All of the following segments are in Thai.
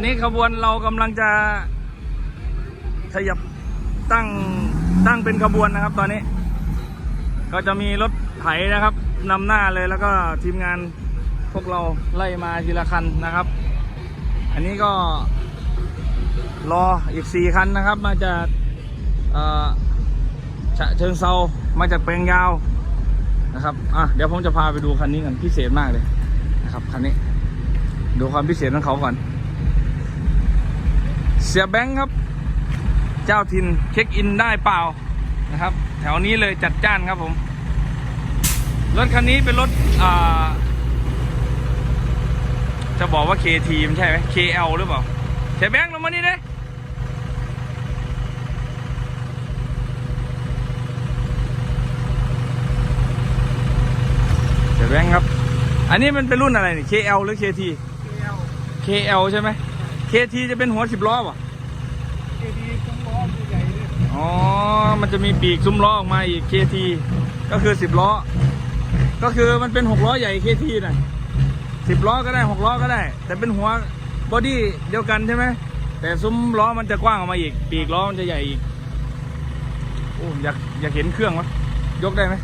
อนนี้ขบวนเรากำลังจะขยับตั้งตั้งเป็นขบวนนะครับ ตอนนี้ ก็จะมีรถไถนะครับนำหน้าเลยแล้วก็ทีมงานพวกเราไล่มาทีละคันนะครับ อันนี้ก็รออีกสี่คันนะครับ มาจากอ่อฉะเชิงเซามาจากแปลงยาวนะครับอะเดี๋ยวผมจะพาไปดูคันนี้กันพิเศษมากเลยนะครับคันนี้ดูความพิเศษของเขาก่อน เสียแบงค์ครับ เจ้าถิ่นเช็คอินได้เปล่านะครับ แถวนี้เลยจัดจ้านครับผม รถคันนี้เป็นรถอ่าจะบอกว่า KT มันใช่ไหม KL หรือเปล่าเสียแบงค์ลงมานี่เด้เสียแบงค์ครับ อันนี้มันเป็นรุ่นอะไรนี่ KL หรือ KT KL ใช่ไหม KT จะเป็นหัวสิบล้อป่ะอ๋อ มันจะมีปีกซุ้มล้อออกมาอีก KT ก็คือสิบล้อ ก็คือมันเป็นหกล้อใหญ่ KT นะสิบล้อก็ได้หกล้อก็ได้ แต่เป็นหัวบอดี้เดียวกันใช่ไหมแต่ซุ้มล้อมันจะกว้างออกมาอีก ปีกล้อมันจะใหญ่อีกโอ้อยากอยากเห็นเครื่องวะยกได้ไหม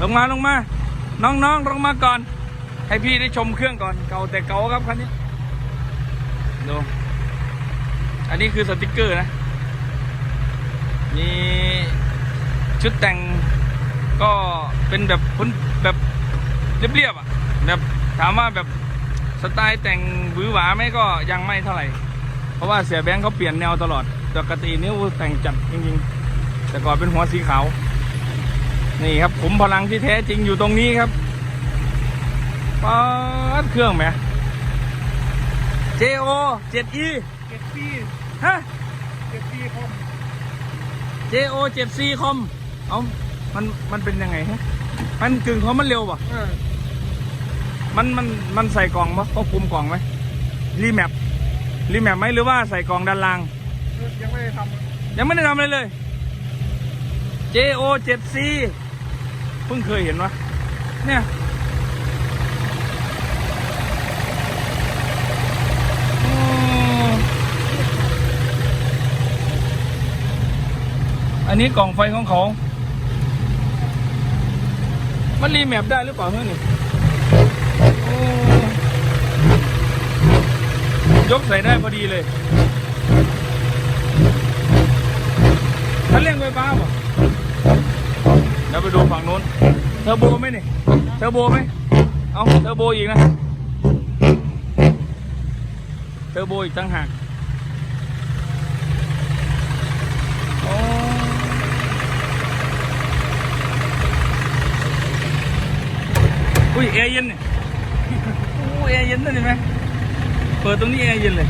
ลงมาลงมา น้องๆลงมาก่อน ให้พี่ได้ชมเครื่องก่อนเก่าแต่เก่าครับคันนี้ ดูอันนี้คือสติกเกอร์นะ มีชุดแต่งก็เป็นแบบพ้นแบบเรียบๆอะแบบถามว่าแบบสไตล์แต่งหวือหวาไหมก็ยังไม่เท่าไหร่ เพราะว่าเสียแบงค์เขาเปลี่ยนแนวตลอดปกตินิ้วแต่งจัดจริงๆ แต่ก่อนเป็นหัวสีขาว นี่ครับขุมพลังที่แท้จริงอยู่ตรงนี้ครับป๊าดเครื่องไหม JO 7E เจ็ดปีฮะ เจ็ดปีผม JO 7C คอมเอามันมันเป็นยังไงฮะมันกึ่งคอมมันเร็วป่ะ เออมันมันมันใส่กล่องปะควบคุมกล่องไหมรีแมปรีแมปไหมหรือว่าใส่กล่องด้านล่าง ยังไม่ได้ทยังไม่ได้ทำอะไรเลย JO 7C เพิ่งเคยเห็นวะเนี่ย อืม อันนี้กล่องไฟของเขามันรีแมปได้หรือเปล่าเฮ้ยนี่โอ้ยกใส่ได้พอดีเลยคันเร่งไฟฟ้าป่ะเดี๋ยวไปดูฝั่งนู้น เทอร์โบไหมนี่ เทอร์โบไหม เอาเทอร์โบอีกนะ เทอร์โบอีกตั้งหาก อุ้ยแอร์เย็นเนี่ยอู้แอร์เย็นนั่นเห็นไหมเปิดตรงนี้แอร์เย็นเลย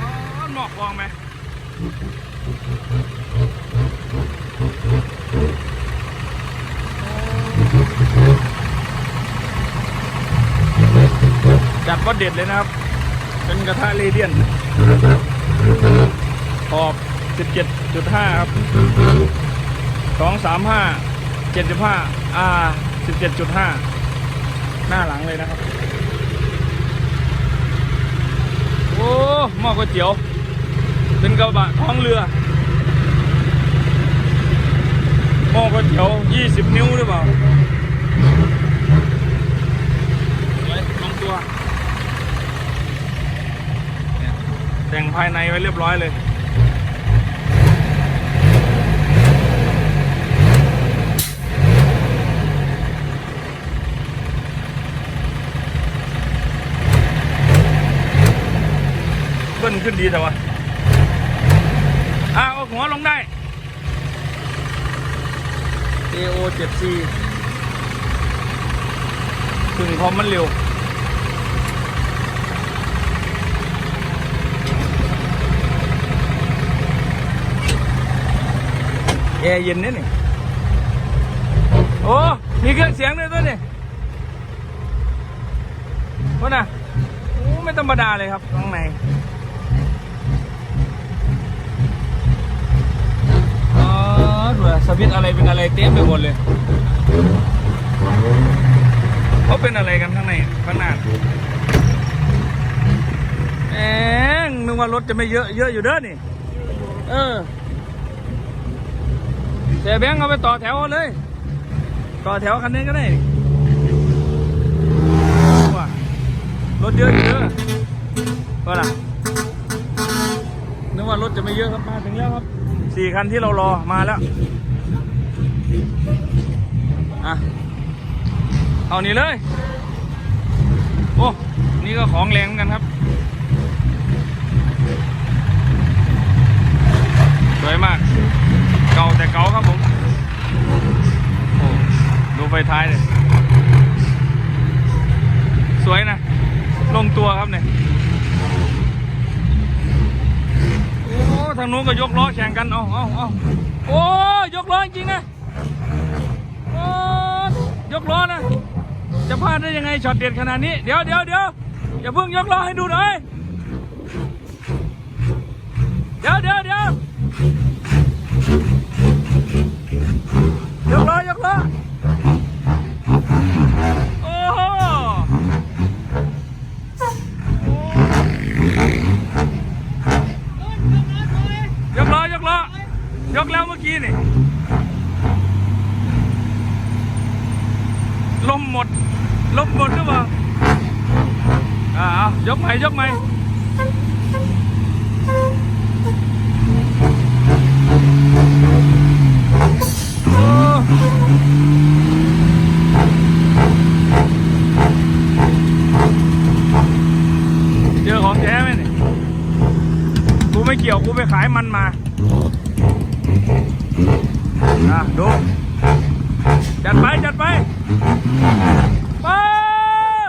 อ๋อนอกคลองไหม จัดว่าเด็ดเลยนะครับ เป็นกระทะเรเดียนขอบ 17.5 ครับ 235 75 R 17.5 หน้าหลังเลยนะครับ โอ้หม้อก๋วยเตี๋ยว เป็นกระบะท้องเรือหม้อก๋วยเตี๋ยว 20 นิ้วหรือเปล่าไว้ลองตัว แต่งภายในไว้เรียบร้อยเลย เบิ้ลขึ้นดีแต่ว่าอ่าเอาหัวลงได้ AO 7C ถึงพร้อมมันเร็ว แอร์เย็นนี่ยนี่โอ้มีเครื่องเสียงด้วยตัวนี่พวกน่ะโอ้ไม่ธรรมดาเลยครับข้างในอ๋อดูอะสวิตอะไรเป็นอะไรเต็มไปหมดเลยเขาเป็นอะไรกันข้างในข้างหน้าแองนึกว่ารถจะไม่เยอะเยอะอยู่เด้อนี่ เออ เสียแบงค์เอาไปต่อแถวเลย ต่อแถวคันนี้ก็ได้รถเยอะอยู่เด้อว่าล่ะนึกว่ารถจะไม่เยอะครับมาถึงแล้วครับสี่คันที่เรารอมาแล้วอะเอานี่เลยโอ้นี่ก็ของแรงเหมือนกันครับสวยมาก เก่าแต่เก่าครับผมโอ้ดูไฟท้ายเลยสวยนะ ลงตัวครับเนี่ยโอ้ทางนู้นก็ยกล้อแข่งกันเอาเอาเอาโอ้ยกล้อจริงนะโอ้ยกล้อนะจะพลาดได้ยังไงช็อตเด็ดขนาดนี้เดี๋ยวเดี๋ยวเดี๋ยวอย่าเพิ่งยกล้อให้ดูหน่อยเดี๋ยวเดี๋ยวเดี๋ยว ยกล้อยกล้อโอ้โหยกล้อยกล้อยกแล้วเมื่อกี้นี่ลมหมดลมหมดหรือเปล่าอ่าเอายกใหม่ยกใหม่ โอ้เจอของแท้ไหมเนี่ยกูไม่เกี่ยว กูไปขายมันมา อะ ดู จัดไป จัดไปเปิ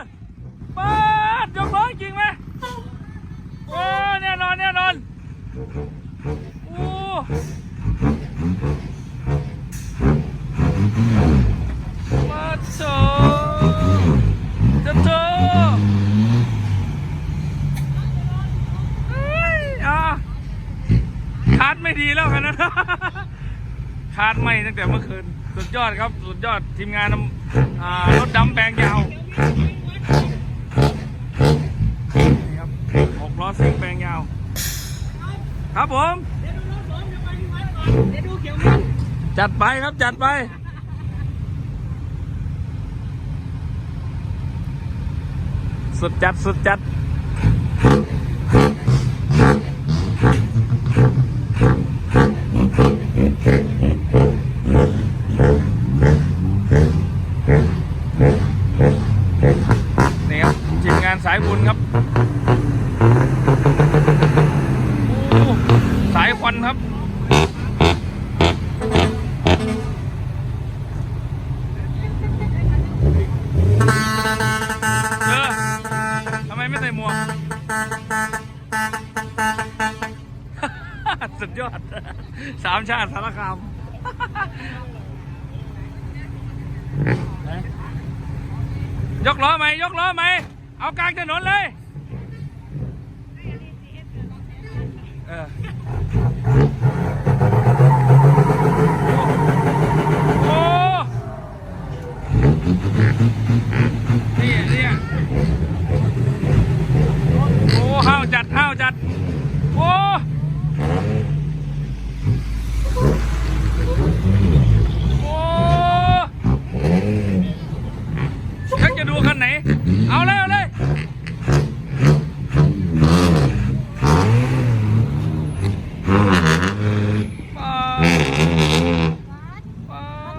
ดเปิดยกร้องจริงไหมโอ้แน่นอนแน่นอน โอ้มาโถจะโถเฮ้ยอะขาดไม่ดีแล้วกันนะขาดไม่ตั้งแต่เมื่อคืน สุดยอดครับ สุดยอดทีมงานรถดำแปลงยาวนี่ครับหกล้อซิ่งแปลงยาว ครับผม จัดไปครับจัดไป สุดจัดสุดจัด ไมไม่ใส่หมวก สุดยอด สามชาติสารคามยกล้อไหมยกล้อไหม เอากลางถนนเลย เออ โอ้ นี่นี่โอ้ห้าวจัดห้าวจัด โอ้โอ้ชักจะดูคันไหน เอาเลย เอาเลยปาดปาด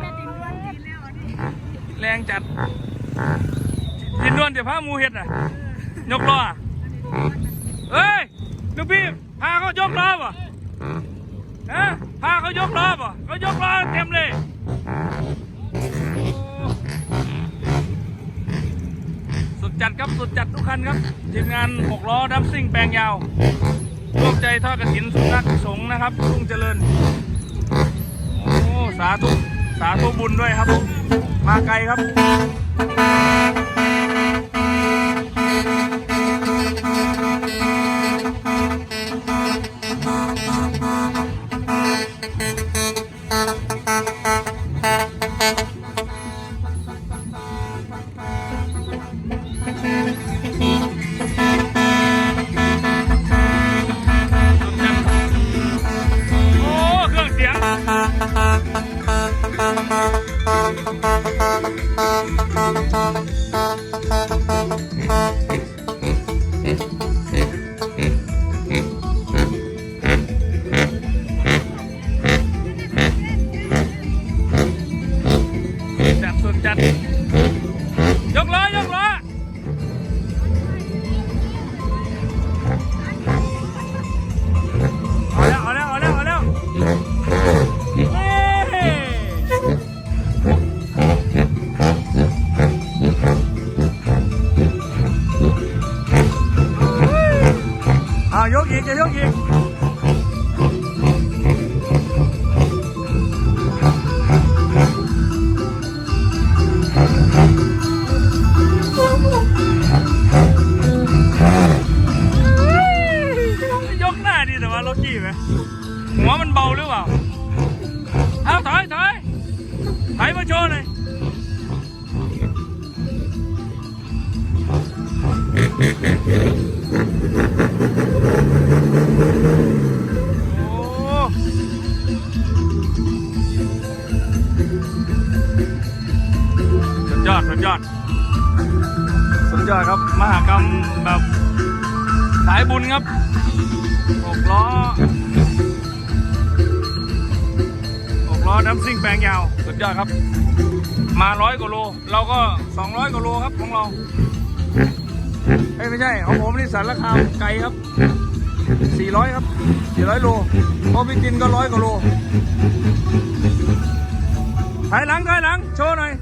แรงจัด ยินดวนเดี๋ยวพาห มูเห็ดน่ะ ยกล้อเฮ้ยลูกพี่พาเขายกล้อป่ะฮะพาเขายกล้อป่ะเขายกล้อเต็มเลยโอ้สุดจัดครับสุดจัดทุกคันครับทีมงานหกล้อดับซิ่งแปลงยาวร่วมใจทอดกระถินสุนัขสงฆ์นะครับรุ่งเจริญโอ้สาธุสาธุบุญด้วยครับผมมาไกลครับ เอายกอีกจะยกอีกยกหน้าดีแต่ว่าโลกี้ไหมหัวมันเบาหรือเปล่าเอาถอยถอยถอยมาโชว์หน่อยโอ้ สุดยอด สุดยอด สุดยอดครับ มหากรรมแบบสายบุญครับหกล้อหกล้อน้ำซิ่งแปลงยาว สุดยอดครับ มาร้อยกว่าโล เราก็สองร้อยกว่าโลครับของเรา เอ้ยไม่ใช่ของผมนี่สารคามไกลครับสี่ร้อยครับสี่ร้อยโลพอพี่จินก็ร้อยกว่าโลถอยหลังถอยหลัง โชว์หน่อย